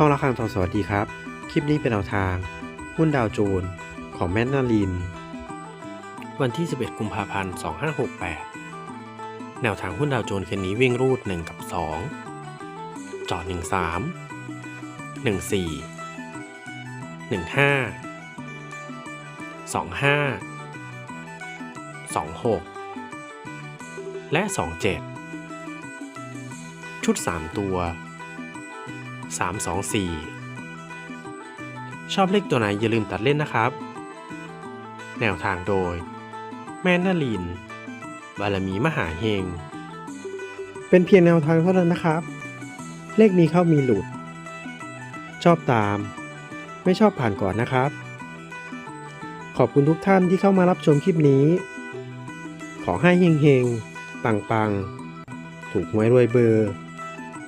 ช่องละครังทองสวัสดีครับ คลิปนี้เป็นแนวทาง หุ้นดาวโจนส์ของแมนนาลิน วันที่ 11 กุมภาพันธ์ 2568 แนวทางหุ้นดาวโจนส์คืนนี้วิ่งรูด 1 กับ2จอด13 14 15 25 26 และ 27 ชุด 3 ตัว 3 2 4 ชอบเลขตัวไหนอย่าลืมตัดเล่นนะครับ แนวทางโดย แม่นาลิน บารมีมหาเฮง เป็นเพียงแนวทางเท่านั้นนะครับ เลขมีเข้ามีหลุด ชอบตาม ไม่ชอบผ่านก่อนนะครับ ขอบคุณทุกท่านที่เข้ามารับชมคลิปนี้ ขอให้เฮงเฮงปังปังถูกหวยรวยเบอร์